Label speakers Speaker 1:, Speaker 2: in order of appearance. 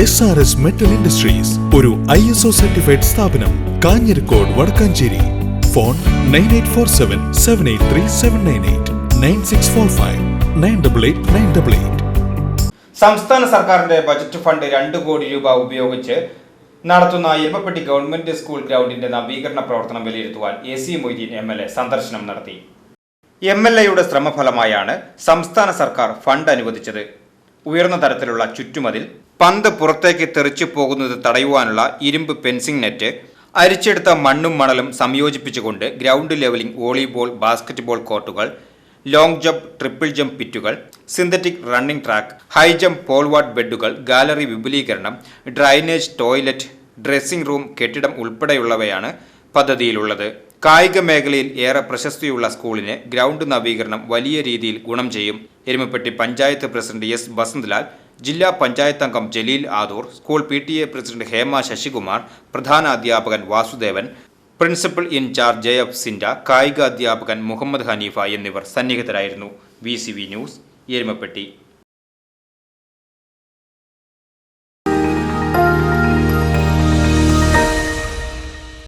Speaker 1: S R S metal industries ഒരു I S O certified സ്ഥാപനം Kanjirakode Vadakkanchery. Phone nine eight four seven seven eight three seven nine eight nine six four five nine double eight nine double eight
Speaker 2: സംസ്ഥാന സർക്കാരിന്റെ budget fund രണ്ട് കോടി രൂപ ഉപയോഗിച്ച് നടത്തുന്ന Erumapetty government school ഗ്രൗണ്ടിന്റെ നവീകരണ പ്രവർത്തനം വിലയിരുത്തുവാൻ A C Moideen M L A സന്ദർശനം നടത്തി. എം എൽ എയുടെ ശ്രമഫലമായാണ് സംസ്ഥാന സർക്കാർ ഫണ്ട് അനുവദിച്ചത്. ഉയർന്ന തരത്തിലുള്ള ചുറ്റുമതിൽ പന്ത് പുറത്തേക്ക് തെറിച്ചു പോകുന്നത് തടയുവാനുള്ള ഇരുമ്പ് ഫെൻസിംഗ് നെറ്റ് അരിച്ചെടുത്ത മണ്ണും മണലും സംയോജിപ്പിച്ചുകൊണ്ട് ഗ്രൗണ്ട് ലെവലിംഗ് വോളിബോൾ ബാസ്കറ്റ്ബോൾ കോർട്ടുകൾ long jump triple jump പിറ്റുകൾ synthetic running track high jump pole vault ബെഡുകൾ gallery വിപുലീകരണം ഡ്രൈനേജ് ടോയ്ലറ്റ് ഡ്രസ്സിംഗ് റൂം കെട്ടിടം ഉൾപ്പെടെയുള്ളവയാണ് പദ്ധതിയിലുള്ളത്. കായിക മേഖലയിൽ ഏറെ പ്രശസ്തിയുള്ള സ്കൂളിന് ഗ്രൗണ്ട് നവീകരണം വലിയ രീതിയിൽ ഗുണം ചെയ്യും. എരുമപ്പെട്ടി പഞ്ചായത്ത് പ്രസിഡന്റ് എസ് ബസന്ത്ലാൽ ജില്ലാ പഞ്ചായത്ത് അംഗം Jaleel Adoor school P T A president Hema Sasikumar പ്രധാന അധ്യാപകൻ Vasudevan principal in charge J F Sinda കായിക അധ്യാപകൻ മുഹമ്മദ് ഹനീഫ എന്നിവർ സന്നിഹിതരായിരുന്നു. V news Erumapetty.